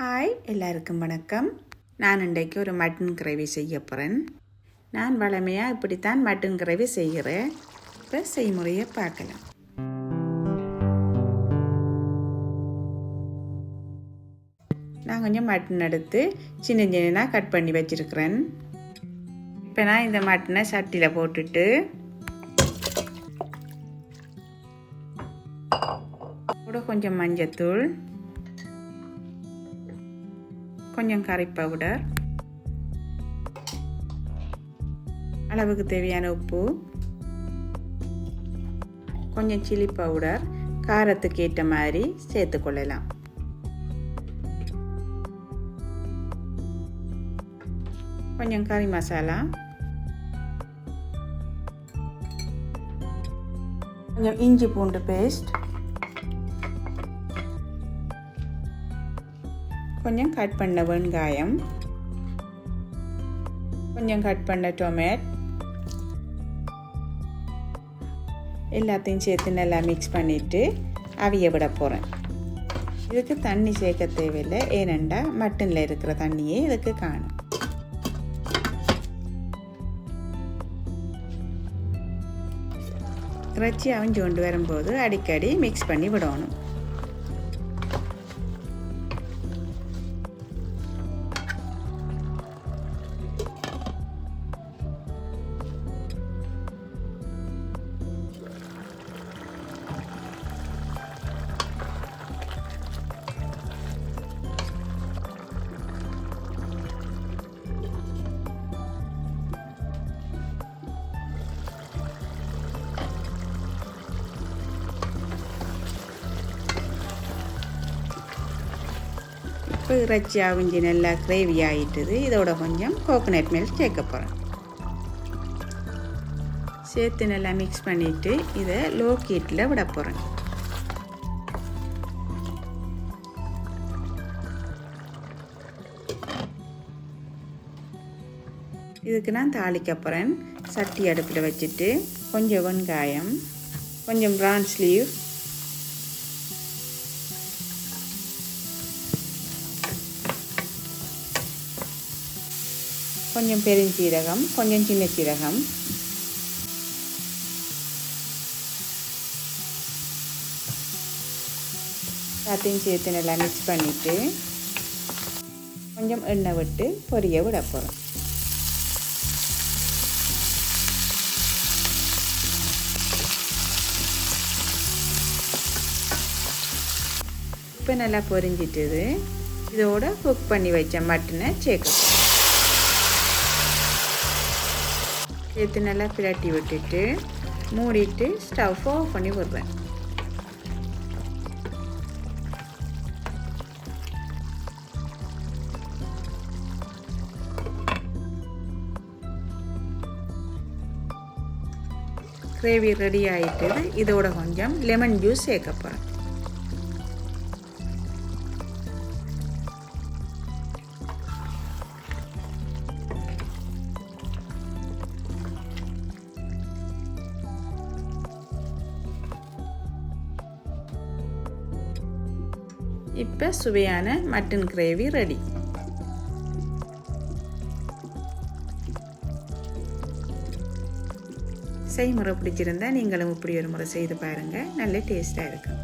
Hi எல்லாருக்கும் வணக்கம். நான் இன்றைக்கு ஒரு மட்டன் கிரேவி செய்ய போகிறேன் நான் வளமையாக இப்படித்தான் மட்டன் கிரேவி செய்கிறேன். இப்போ செய்முறையை பார்க்கலாம். நான் கொஞ்சம் மட்டன் எடுத்து சின்ன சின்னதாக கட் பண்ணி வச்சுருக்கிறேன். இப்போ நான் இந்த மட்டனை சட்டியில் போட்டுட்டு கூட கொஞ்சம் மஞ்சத்தூள் கொஞ்சம் கறி பவுடர் அளவுக்கு தேவையான உப்பு கொஞ்சம் சில்லி பவுடர் காரத்துக்கு ஏற்ற மாதிரி சேர்த்துக்கொள்ளலாம் கொஞ்சம் கறி மசாலா கொஞ்சம் இஞ்சி பூண்டு பேஸ்ட் கொஞ்சம் கட் பண்ண வெங்காயம். கொஞ்சம் கட் பண்ண டொமேட். எல்லாத்தையும் சேர்த்து நல்லா மிக்ஸ் பண்ணிவிட்டு அவிய விட போகிறேன் இதுக்கு தண்ணி சேர்க்க தேவையில்லை. ஏனெண்டா மட்டனில் இருக்கிற தண்ணியே இதுக்கு காணும். இறைச்சி அவிஞ்சு கொண்டு வரும்போது அடிக்கடி மிக்ஸ் பண்ணி விடணும். இப்போ இறைச்சி அவிஞ்சி நல்லா கிரேவி ஆகிட்டுது இதோட கொஞ்சம் கோகோனட் மில்க் சேர்க்க போகிறேன் சேர்த்து நல்லா மிக்ஸ் பண்ணிவிட்டு இதை லோ கீட்டில் விட போகிறேன் இதுக்கு நான் தாளிக்க போகிறேன் சட்டி அடுப்பில் வச்சுட்டு கொஞ்சம் வெங்காயம் கொஞ்சம் ப்ரான்ஸ் லீவ் கொஞ்சம் பெருஞ்சீரகம் கொஞ்சம் சின்ன சீரகம். எல்லாத்தையும் சேர்த்து நல்லா மிக்ஸ் பண்ணிவிட்டு கொஞ்சம் எண்ணெய் விட்டு பொரிய விட போகிறோம் இப்போ நல்லா பொரிஞ்சிட்டது. இதோட குக் பண்ணி வச்ச மட்டனை சேர்க்கணும் சேர்த்து நல்லா பிரட்டி விட்டுட்டு மூடிட்டு ஸ்டவ் ஆஃப் பண்ணி விடுறேன் கிரேவி ரெடி ஆகிட்டு இதோட கொஞ்சம் லெமன் ஜூஸ் சேர்க்க போகிறேன் இப்போ சுவையான மட்டன் கிரேவி ரெடி செய்முறை பிடிச்சிருந்தா நீங்களும் இப்படி ஒரு முறை செய்து பாருங்கள் நல்ல டேஸ்ட்டாக இருக்கும்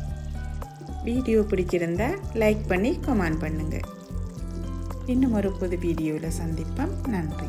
வீடியோ பிடிச்சிருந்தா லைக் பண்ணி கமெண்ட் பண்ணுங்கள் இன்னும் ஒரு புது வீடியோவில் சந்திப்போம். நன்றி.